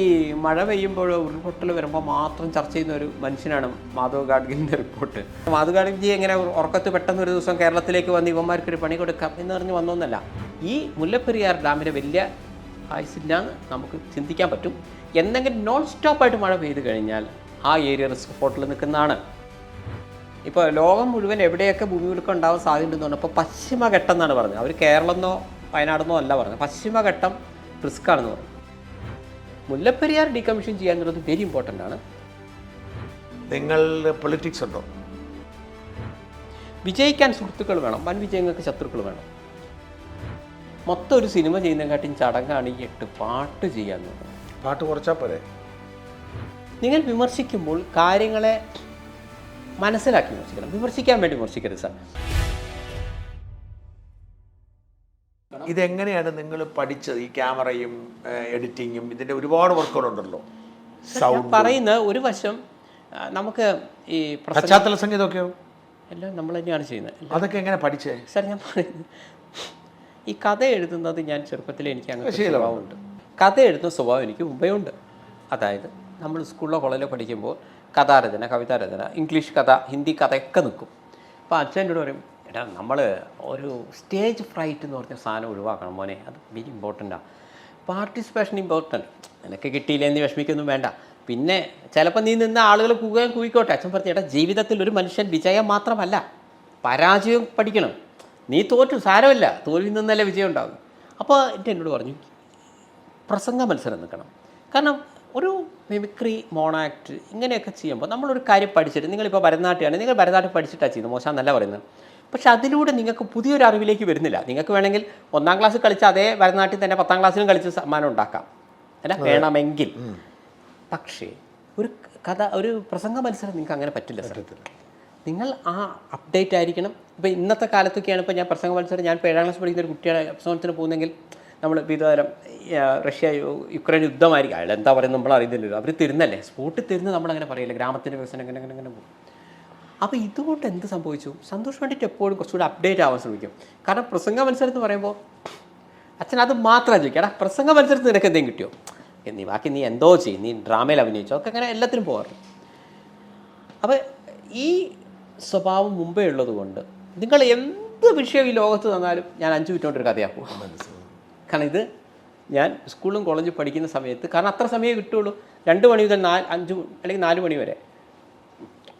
ഈ മഴ പെയ്യുമ്പോൾ ഉരുൾപൊട്ടൽ വരുമ്പോൾ മാത്രം ചർച്ച ചെയ്യുന്ന ഒരു മനുഷ്യനാണ് മാധവ് ഗാഡ്ഗിലിന്റെ റിപ്പോർട്ട്. മാധവ് ഗാഡ്ഗിജി എങ്ങനെ ഉറക്കത്ത് പെട്ടെന്ന് ഒരു ദിവസം കേരളത്തിലേക്ക് വന്ന് ഇവന്മാർക്കൊരു പണി കൊടുക്കാം എന്ന് പറഞ്ഞ് വന്നൊന്നല്ല. ഈ മുല്ലപ്പെരിയാർ ഡാമിന്റെ വലിയ ആയുസില്ലാന്ന് നമുക്ക് ചിന്തിക്കാൻ പറ്റും. എന്തെങ്കിലും നോൺ സ്റ്റോപ്പായിട്ട് മഴ പെയ്ത് കഴിഞ്ഞാൽ ആ ഏരിയ റിസ്ക് ഫോട്ടിൽ നിൽക്കുന്നതാണ്. ഇപ്പോൾ ലോകം മുഴുവൻ എവിടെയൊക്കെ ഭൂമികുലുക്കം ഉണ്ടാവാൻ സാധ്യതയുണ്ടെന്ന് പറഞ്ഞപ്പോൾ പശ്ചിമഘട്ടം എന്നാണ് പറഞ്ഞത്. അവർ കേരളമെന്നോ വയനാടെന്നോ അല്ല പറഞ്ഞത്. പശ്ചിമഘട്ടം റിസ്ക് ആണെന്ന് പറഞ്ഞു. മുല്ലപ്പെരിയാർ ഡീകമ്മീഷൻ ചെയ്യുക എന്നുള്ളത് വെരി ഇമ്പോർട്ടന്റ് ആണ്. നിങ്ങൾ പൊളിറ്റിക്സ് ഉണ്ടോ? വിജയിക്കാൻ സുഹൃത്തുക്കൾ വേണം വൻ വിജയങ്ങൾക്ക് ശത്രുക്കൾ വേണം. മൊത്തം ഒരു സിനിമ ചെയ്യുന്നതിനെക്കാട്ടും ചടങ്ങാണ് ഈ എട്ട് പാട്ട് ചെയ്യാന്നുള്ളത് പാട്ട് കുറച്ചാൽ പോരെ? നിങ്ങൾ വിമർശിക്കുമ്പോൾ കാര്യങ്ങളെ മനസ്സിലാക്കി വിമർശിക്കണം. വിമർശിക്കാൻ വേണ്ടി വിമർശിക്കരുത് സാർ. ഇതെങ്ങനെയാണ് നിങ്ങൾ പഠിച്ചത്? ഈ ക്യാമറയും എഡിറ്റിങ്ങും ഇതിന്റെ ഒരുപാട് വർക്കുകളുണ്ടല്ലോ. പറയുന്ന ഒരു വശം നമുക്ക് ഈ പശ്ചാത്തല സംഗീതമൊക്കെയോ? എല്ലാം നമ്മൾ തന്നെയാണ് ചെയ്യുന്നത്. അതൊക്കെ എങ്ങനെ പഠിച്ചേ? സാർ ഞാൻ പറയുന്നത് ഈ കഥ എഴുതുന്നത് ഞാൻ ചെറുപ്പത്തിൽ എനിക്ക് അങ്ങനെ സ്വഭാവമുണ്ട്. കഥ എഴുതുന്ന സ്വഭാവം എനിക്ക് മുമ്പേ ഉണ്ട്. അതായത് നമ്മൾ സ്കൂളിലോ കോളേജിലോ പഠിക്കുമ്പോൾ കഥാരചന കവിതാരചന ഇംഗ്ലീഷ് കഥ ഹിന്ദി കഥയൊക്കെ നിൽക്കും. അപ്പോൾ അച്ഛൻ എന്നോട് പറയും എടാ നമ്മൾ ഒരു സ്റ്റേജ് ഫ്രൈറ്റ് എന്ന് പറഞ്ഞ സാധനം ഒഴിവാക്കണം മോനെ. അത് വെരി ഇമ്പോർട്ടന്റാണ് പാർട്ടിസിപ്പേഷൻ ഇമ്പോർട്ടന്റ് നിനക്ക് കിട്ടിയില്ല എന്ന് വിഷമിക്കൊന്നും വേണ്ട. പിന്നെ ചിലപ്പോൾ നീ നിന്ന ആളുകൾ കൂകുകയും കൂയിക്കോട്ടെ. അച്ഛൻ പറഞ്ഞു എടാ ജീവിതത്തിൽ ഒരു മനുഷ്യൻ വിജയം മാത്രമല്ല പരാജയം പഠിക്കണം. നീ തോറ്റു സാരമില്ല. തോൽവി നിന്നല്ലേ വിജയം ഉണ്ടാകും അപ്പോൾ എന്റെ എന്നോട് പറഞ്ഞു പ്രസംഗ മത്സരം നിൽക്കണം. കാരണം ഒരു മിമിക്രി മോണാക്ട് ഇങ്ങനെയൊക്കെ ചെയ്യുമ്പോൾ നമ്മളൊരു കാര്യം പഠിച്ചിട്ട് നിങ്ങളിപ്പോൾ ഭരതനാട്യമാണ് നിങ്ങൾ ഭരതനാട്യം പഠിച്ചിട്ടാണ് ചെയ്യുന്നത്. മോശമെന്നല്ല പറയുന്നത്. പക്ഷെ അതിലൂടെ നിങ്ങൾക്ക് പുതിയൊരു അറിവിലേക്ക് വരുന്നില്ല. നിങ്ങൾക്ക് വേണമെങ്കിൽ ഒന്നാം ക്ലാസ് കളിച്ച അതേ ഭരതനാട്യം തന്നെ പത്താം ക്ലാസ്സിലും കളിച്ച് സമ്മാനം ഉണ്ടാക്കാം. അല്ല വേണമെങ്കിൽ. പക്ഷേ ഒരു കഥ ഒരു പ്രസംഗ മത്സരം നിങ്ങൾക്ക് അങ്ങനെ പറ്റില്ല സാർ നിങ്ങൾ ആ അപ്ഡേറ്റ് ആയിരിക്കണം. ഇപ്പോൾ ഇന്നത്തെ കാലത്തൊക്കെയാണ് ഇപ്പോൾ ഞാൻ പ്രസംഗ മത്സരം ഞാൻ ഇപ്പോൾ ഏഴാം ക്ലാസ് പഠിക്കുന്ന ഒരു കുട്ടിയുടെ പ്രസംഗത്തിന് പോകുന്നെങ്കിൽ നമ്മൾ വിധതരം റഷ്യ യുക്രൈൻ യുദ്ധമായിരിക്കും. അയാൾ എന്താ പറയുന്നത് നമ്മൾ അറിയുന്നില്ലല്ലോ. അവർ തരുന്നല്ലേ? സ്പോട്ടിൽ തരുന്ന നമ്മളങ്ങനെ പറയില്ല? ഗ്രാമത്തിന്റെ വികസനം അങ്ങനെ അങ്ങനെ അങ്ങനെ പോകും. അപ്പോൾ ഇതുകൊണ്ട് എന്ത് സംഭവിച്ചു? സന്തോഷ് വേണ്ടിയിട്ട് എപ്പോഴും കുറച്ചുകൂടി അപ്ഡേറ്റ് ആവാൻ ശ്രമിക്കും. കാരണം പ്രസംഗ മത്സരം എന്ന് പറയുമ്പോൾ അച്ഛൻ അത് മാത്രം ചോദിക്കുക എടാ പ്രസംഗ മത്സരത്തിൽ നിനക്ക് എന്തെങ്കിലും കിട്ടിയോ? നീ ബാക്കി നീ എന്തോ ചെയ്യും നീ ഡ്രാമയിൽ അഭിനയിച്ചോ ഒക്കെ അങ്ങനെ എല്ലാത്തിനും പോകാറുണ്ട്. അപ്പോൾ ഈ സ്വഭാവം മുമ്പേ ഉള്ളത് കൊണ്ട് നിങ്ങൾ എന്ത് വിഷയം ഈ ലോകത്ത് തന്നാലും ഞാൻ അഞ്ച് മിനിറ്റ് കൊണ്ട് ഒരു കഥയാക്കും കാരണം ഇത് ഞാൻ സ്കൂളും കോളേജും പഠിക്കുന്ന സമയത്ത് കാരണം അത്ര സമയമേ കിട്ടുള്ളൂ. രണ്ട് മണി മുതൽ നാല് അഞ്ച് അല്ലെങ്കിൽ നാല് മണി വരെ.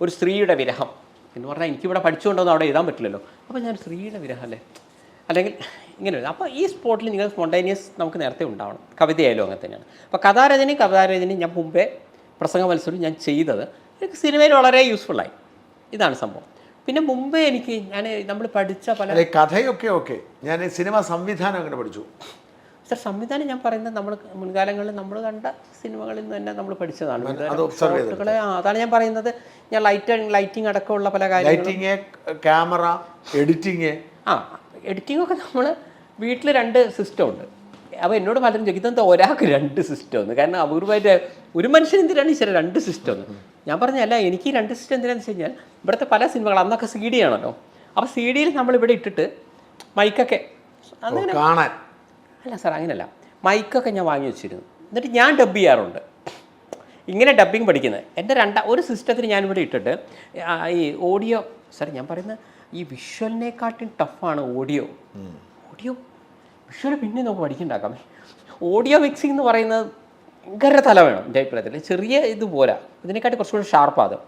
ഒരു സ്ത്രീയുടെ വിരഹം എന്ന് പറഞ്ഞാൽ എനിക്കിവിടെ പഠിച്ചുകൊണ്ടൊന്നും അവിടെ എഴുതാൻ പറ്റില്ലല്ലോ. അപ്പോൾ ഞാൻ സ്ത്രീയുടെ വിരഹം അല്ലേ? അല്ലെങ്കിൽ ഇങ്ങനെ വരും അപ്പോൾ ഈ സ്പോട്ടിൽ നിങ്ങൾ സ്പോണ്ടേനിയസ് നമുക്ക് നേരത്തെ ഉണ്ടാവണം. കവിതയായാലും അങ്ങനെ തന്നെയാണ്. അപ്പോൾ കഥാരചനയും കവിതാരചനയും ഞാൻ മുമ്പേ പ്രസംഗ മത്സരം ഞാൻ ചെയ്തത് എനിക്ക് സിനിമയിൽ വളരെ യൂസ്ഫുള്ളായി. ഇതാണ് സംഭവം. പിന്നെ മുമ്പേ എനിക്ക് ഞാൻ നമ്മൾ പഠിച്ച പല കഥയൊക്കെ ഓക്കെ. ഞാൻ സിനിമ സംവിധാനം അങ്ങനെ പഠിച്ചു. സർ സംവിധാനം ഞാൻ പറയുന്നത് നമ്മൾ മുൻകാലങ്ങളിൽ നമ്മൾ കണ്ട സിനിമകളിൽ നിന്ന് തന്നെ നമ്മൾ പഠിച്ചതാണ്. അതാണ് ഞാൻ പറയുന്നത്. ഞാൻ ലൈറ്റ് ലൈറ്റിംഗ് അടക്കമുള്ള പല കാര്യങ്ങളും ലൈറ്റിങ് ക്യാമറ എഡിറ്റിങ് ആ എഡിറ്റിംഗ് ഒക്കെ നമ്മൾ വീട്ടിൽ രണ്ട് സിസ്റ്റം ഉണ്ട്. അപ്പോൾ എന്നോട് പലരും ചോദിക്കും ഇതെന്താ ഒരാൾക്ക് രണ്ട് സിസ്റ്റം ഒന്ന് കാരണം അപൂർവമായിട്ട് ഒരു മനുഷ്യൻ എന്തിനാണ് ഈശ്വര രണ്ട് സിസ്റ്റം ഒന്ന് ഞാൻ പറഞ്ഞല്ല എനിക്ക് രണ്ട് സിസ്റ്റം എന്തിനാന്ന് വെച്ച് കഴിഞ്ഞാൽ ഇവിടുത്തെ പല സിനിമകൾ അന്നൊക്കെ സി ഡി ആണല്ലോ. അപ്പോൾ സി ഡിയിൽ നമ്മൾ ഇവിടെ ഇട്ടിട്ട് മൈക്കൊക്കെ അങ്ങനെ കാണാൻ. അല്ല സാർ അങ്ങനെയല്ല. മൈക്കൊക്കെ ഞാൻ വാങ്ങി വെച്ചിരുന്നു. എന്നിട്ട് ഞാൻ ഡബ് ചെയ്യാറുണ്ട്. ഇങ്ങനെ ഡബ്ബിങ് പഠിക്കുന്നത്. എന്റെ രണ്ടാ ഒരു സിസ്റ്റത്തിന് ഞാനിവിടെ ഇട്ടിട്ട് ഈ ഓഡിയോ സാർ ഞാൻ പറയുന്നത് ഈ വിഷ്വലിനെക്കാട്ടും ടഫാണ് ഓഡിയോ ഓഡിയോ വിഷ്വൽ പിന്നെ നമുക്ക് പഠിക്കണ്ടാക്കാം. ഓഡിയോ മിക്സിംഗ് എന്ന് പറയുന്നത് ഭയങ്കര തല വേണം. എന്റെ അഭിപ്രായത്തിൽ ചെറിയ ഇത് പോരാ. ഇതിനെക്കാട്ടി കുറച്ചുകൂടി ഷാർപ്പാകും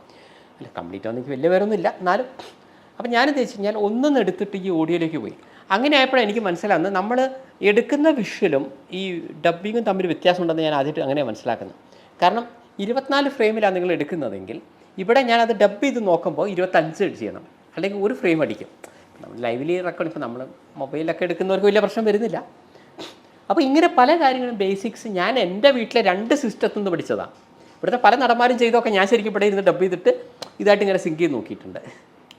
അല്ല കംപ്ലീറ്റ് ഒന്നും എനിക്ക് വലിയ പേരൊന്നുമില്ല എന്നാലും അപ്പം ഞാനെന്ത് വെച്ച് ഞാൻ ഒന്നും എടുത്തിട്ട് ഈ ഓഡിയോയിലേക്ക് പോയി. അങ്ങനെ ആയപ്പോഴാണ് എനിക്ക് മനസ്സിലാകുന്നത് നമ്മൾ എടുക്കുന്ന വിഷ്വലും ഈ ഡബ്ബിങ്ങും തമ്മിൽ വ്യത്യാസമുണ്ടെന്ന് ഞാൻ ആദ്യമായിട്ട് അങ്ങനെ മനസ്സിലാക്കുന്നത്. കാരണം ഇരുപത്തിനാല് ഫ്രെയിമിലാണ് നിങ്ങൾ എടുക്കുന്നതെങ്കിൽ ഇവിടെ ഞാൻ അത് ഡബ്ബ് ചെയ്ത് നോക്കുമ്പോൾ ഇരുപത്തഞ്ച് ചെയ്യണം. അല്ലെങ്കിൽ ഒരു ഫ്രെയിം അടിക്കും. നമ്മൾ ലൈവിലി റെക്കോർഡ് ഇപ്പോൾ നമ്മൾ മൊബൈലൊക്കെ എടുക്കുന്നവർക്ക് വലിയ പ്രശ്നം വരുന്നില്ല. അപ്പോൾ ഇങ്ങനെ പല കാര്യങ്ങളും ബേസിക്സ് ഞാൻ എന്റെ വീട്ടിലെ രണ്ട് സിസ്റ്റത്തിൽ നിന്ന് പഠിച്ചതാണ് ഇവിടുത്തെ പല നടന്മാരും ചെയ്തൊക്കെ ഞാൻ ശരിക്കും ഇവിടെ ഇരുന്ന് ഡബ് ചെയ്തിട്ട് ഇതായിട്ട് ഇങ്ങനെ സിങ്ക് ചെയ്ത് നോക്കിയിട്ടുണ്ട്.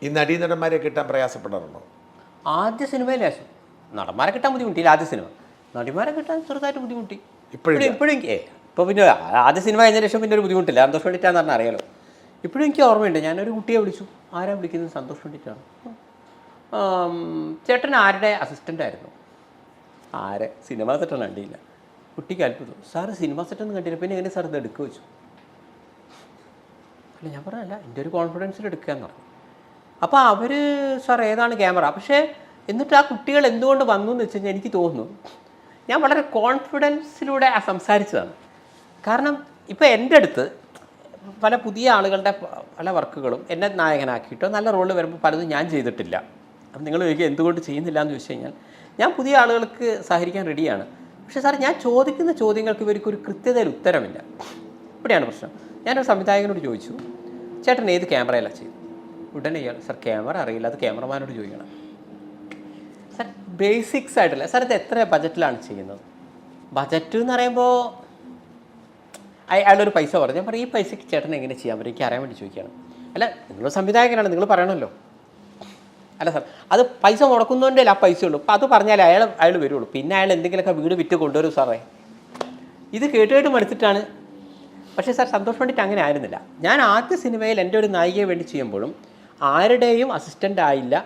ഈ നടീ നടന്മാരെ കിട്ടാൻ പ്രയാസപ്പെടാറുണ്ടോ? ആദ്യ സിനിമയിൽ സിനിമയിലെ നടന്മാരെ കിട്ടാൻ ബുദ്ധിമുട്ടിയില്ല ആദ്യ സിനിമ. നടിമാരെ കിട്ടാൻ ചെറുതായിട്ട് ബുദ്ധിമുട്ടി. ഇപ്പോഴും ഇപ്പോഴും എനിക്ക് ഇപ്പോൾ പിന്നെ ആദ്യ സിനിമ കഴിഞ്ഞ ശേഷം പിന്നെ ഒരു ബുദ്ധിമുട്ടില്ല. സന്തോഷം വേണ്ടിയിട്ടാന്ന് പറഞ്ഞാൽ അറിയാലോ. ഇപ്പോഴും എനിക്ക് ഓർമ്മയുണ്ട് ഞാനൊരു കുട്ടിയെ വിളിച്ചു. ആരാ വിളിക്കുന്നത്? സന്തോഷം വേണ്ടിയിട്ടാണ്. ചേട്ടൻ ആരുടെ അസിസ്റ്റന്റ് ആയിരുന്നു? ആരെ? സിനിമ തെറ്റാണ് കണ്ടില്ല. കുട്ടിക്ക് അത്ഭുതം. സാറ് സിനിമ സെറ്റൊന്നും കണ്ടില്ല. പിന്നെ എങ്ങനെ സാർ ഇത് എടുക്കുക വെച്ചു അല്ല ഞാൻ പറഞ്ഞല്ല എന്റെ ഒരു കോൺഫിഡൻസിൽ എടുക്കുക എന്ന് പറഞ്ഞു. അപ്പോൾ അവർ സാർ ഏതാണ് ക്യാമറ? പക്ഷേ എന്നിട്ട് ആ കുട്ടികൾ എന്തുകൊണ്ട് വന്നു എന്ന് വെച്ച് കഴിഞ്ഞാൽ എനിക്ക് തോന്നുന്നു. ഞാൻ വളരെ കോൺഫിഡൻസിലൂടെ സംസാരിച്ചതാണ്. കാരണം ഇപ്പോൾ എന്റെ അടുത്ത് പല പുതിയ ആളുകളുടെ പല വർക്കുകളും എന്നെ നായകനാക്കിയിട്ടോ നല്ല റോൾ വരുമ്പോൾ പലതും ഞാൻ ചെയ്തിട്ടില്ല. അപ്പം നിങ്ങൾ ചോദിക്കുക എന്തുകൊണ്ട് ചെയ്യുന്നില്ല എന്ന് ചോദിച്ചു കഴിഞ്ഞാൽ ഞാൻ പുതിയ ആളുകൾക്ക് സഹകരിക്കാൻ റെഡിയാണ്. പക്ഷേ സാർ ഞാൻ ചോദിക്കുന്ന ചോദ്യങ്ങൾക്ക് ഇവർക്ക് ഒരു കൃത്യതയിൽ ഉത്തരമില്ല. ഇവിടെയാണ് പ്രശ്നം. ഞാനൊരു സംവിധായകനോട് ചോദിച്ചു ചേട്ടൻ ഏത് ക്യാമറയിലാണ് ചെയ്തു ഉടനെ ഇയാൾ സർ ക്യാമറ അറിയില്ല അത് ക്യാമറമാനോട് ചോദിക്കണം. സർ ബേസിക്സ് ആയിട്ടില്ല. സർ ഇത് എത്ര ബജറ്റിലാണ് ചെയ്യുന്നത്? ബജറ്റ് എന്ന് പറയുമ്പോൾ അയ- അയാളൊരു പൈസ പറഞ്ഞു. പറയും ഈ പൈസയ്ക്ക് ചേട്ടൻ എങ്ങനെ ചെയ്യാൻ പറ്റും എനിക്ക് അറിയാൻ വേണ്ടി ചോദിക്കുകയാണ്. അല്ല നിങ്ങൾ സംവിധായകനാണ് നിങ്ങൾ പറയണമല്ലോ. അല്ല സാർ അത് പൈസ മുടക്കുന്നതുകൊണ്ടേ ആ പൈസ ഉള്ളൂ. അപ്പോൾ അത് പറഞ്ഞാലേ അയാൾ അയാൾ വരുള്ളൂ. പിന്നെ അയാൾ എന്തെങ്കിലുമൊക്കെ വീട് വിറ്റ് കൊണ്ടുവരും സാറേ. ഇത് കേട്ട് കേട്ട് മടുത്തിട്ടാണ്. പക്ഷേ സാർ സന്തോഷ് പണ്ഡിറ്റ് അങ്ങനെ ആയിരുന്നില്ല. ഞാൻ ആദ്യ സിനിമയിൽ എന്റെ ഒരു നായികയെ വേണ്ടി ചെയ്യുമ്പോഴും ആരുടെയും അസിസ്റ്റന്റ് ആയില്ല.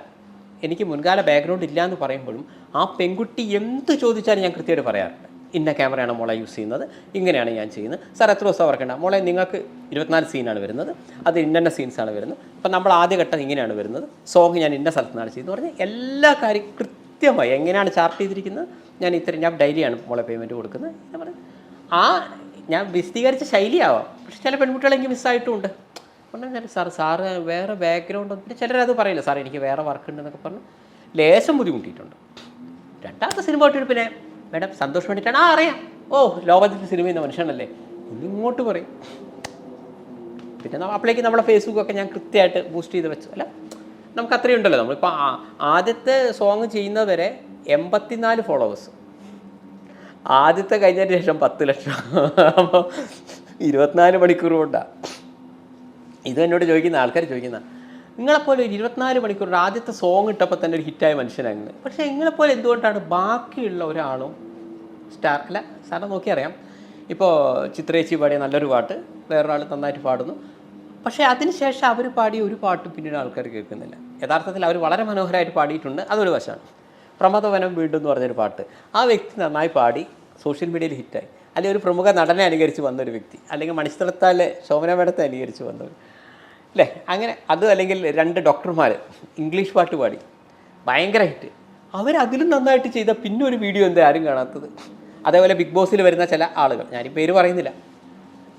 എനിക്ക് മുൻകാല ബാക്ക്ഗ്രൗണ്ട് ഇല്ല എന്ന് പറയുമ്പോഴും ആ പെൺകുട്ടി എന്ത് ചോദിച്ചാലും ഞാൻ കൃത്യമായിട്ട് പറയാറുണ്ട്. ഇന്ന ക്യാമറയാണ് മോളെ യൂസ് ചെയ്യുന്നത്. ഇങ്ങനെയാണ് ഞാൻ ചെയ്യുന്നത്. സാർ എത്ര ദിവസം വർക്കണ്ട മോളെ നിങ്ങൾക്ക് ഇരുപത്തിനാല് സീനാണ് വരുന്നത്. അത് ഇന്ന സീൻസാണ് വരുന്നത്. അപ്പം നമ്മൾ ആദ്യഘട്ടം ഇങ്ങനെയാണ് വരുന്നത്. സോങ് ഞാൻ ഇന്ന സ്ഥലത്ത് നിന്നാണ് ചെയ്യുന്നത് പറഞ്ഞാൽ എല്ലാ കാര്യം കൃത്യമായി എങ്ങനെയാണ് ചാർട്ട് ചെയ്തിരിക്കുന്നത്. ഞാൻ ഇത്രയും ഞാൻ ഡെയിലിയാണ് മോളെ പേയ്മെന്റ് കൊടുക്കുന്നത്. ഞാൻ പറഞ്ഞു ആ ഞാൻ വിശദീകരിച്ച ശൈലിയാവാം. പക്ഷേ ചില പെൺകുട്ടികളെങ്കിൽ മിസ്സായിട്ടുമുണ്ട് പറഞ്ഞു ഞാൻ സാർ സാറ് വേറെ ബാക്ക്ഗ്രൗണ്ട് പിന്നെ ചിലരത് പറയില്ല. സാർ എനിക്ക് വേറെ വർക്ക് ഉണ്ടെന്നൊക്കെ പറഞ്ഞു. ലേശം ബുദ്ധിമുട്ടിയിട്ടുണ്ട്. രണ്ടാമത്തെ സിനിമ തൊട്ടിട്ട് പിന്നെ. മേഡം സന്തോഷം വേണ്ടിയിട്ടാണ് ആ അറിയാം. ഓ ലോകത്തിന്റെ സിനിമ എന്ന മനുഷ്യനല്ലേ. ഇങ്ങോട്ട് പറയും. പിന്നെ അപ്പോഴേക്ക് നമ്മുടെ ഫേസ്ബുക്കൊക്കെ ഞാൻ കൃത്യമായിട്ട് ബൂസ്റ്റ് ചെയ്ത് വെച്ചു. അല്ല നമുക്ക് അത്രയും ഉണ്ടല്ലോ. നമ്മളിപ്പോൾ ആദ്യത്തെ സോങ് ചെയ്യുന്നവരെ എൺപത്തിനാല് ഫോളോവേഴ്സ് ആദ്യത്തെ കഴിഞ്ഞതിന് ശേഷം പത്ത് ലക്ഷം. അപ്പോൾ ഇരുപത്തിനാല് മണിക്കൂർ കൊണ്ടാണ് ഇത് എന്നോട് ചോദിക്കുന്ന ആൾക്കാർ ചോദിക്കുന്ന നിങ്ങളെപ്പോലെ ഒരു ഇരുപത്തിനാല് മണിക്കൂർ ആദ്യത്തെ സോങ് ഇട്ടപ്പോൾ തന്നെ ഒരു ഹിറ്റായ മനുഷ്യനാണ് പക്ഷേ നിങ്ങളെപ്പോലെ എന്തുകൊണ്ടാണ് ബാക്കിയുള്ള ഒരാളും സ്റ്റാർ അല്ല സാറിനെ നോക്കി അറിയാം. ഇപ്പോൾ ചിത്രേച്ചി പാടിയ നല്ലൊരു പാട്ട് വേറൊരാൾ നന്നായിട്ട് പാടുന്നു. പക്ഷേ അതിനുശേഷം അവർ പാടിയ ഒരു പാട്ട് പിന്നീട് ആൾക്കാർ കേൾക്കുന്നില്ല. യഥാർത്ഥത്തിൽ അവർ വളരെ മനോഹരമായിട്ട് പാടിയിട്ടുണ്ട്. അതൊരു വശമാണ്. പ്രമദവനം വീണ്ടും എന്ന് പറഞ്ഞൊരു പാട്ട്. ആ വ്യക്തി നന്നായി പാടി സോഷ്യൽ മീഡിയയിൽ ഹിറ്റായി അല്ലെങ്കിൽ ഒരു പ്രമുഖ നടനെ അനുകരിച്ച് വന്നൊരു വ്യക്തി. അല്ലെങ്കിൽ മണിസ്ഥലത്താലെ ശോഭന മേടത്തെ അനുകരിച്ച് വന്നവർ അല്ലേ അങ്ങനെ അത് അല്ലെങ്കിൽ രണ്ട് ഡോക്ടർമാർ ഇംഗ്ലീഷ് പാട്ട് പാടി. ഭയങ്കര ഹിറ്റ് അവരതിലും നന്നായിട്ട് ചെയ്ത പിന്നെ ഒരു വീഡിയോ എന്താ ആരും കാണാത്തത്? അതേപോലെ ബിഗ് ബോസിൽ വരുന്ന ചില ആളുകൾ. ഞാനീ പേര് പറയുന്നില്ല.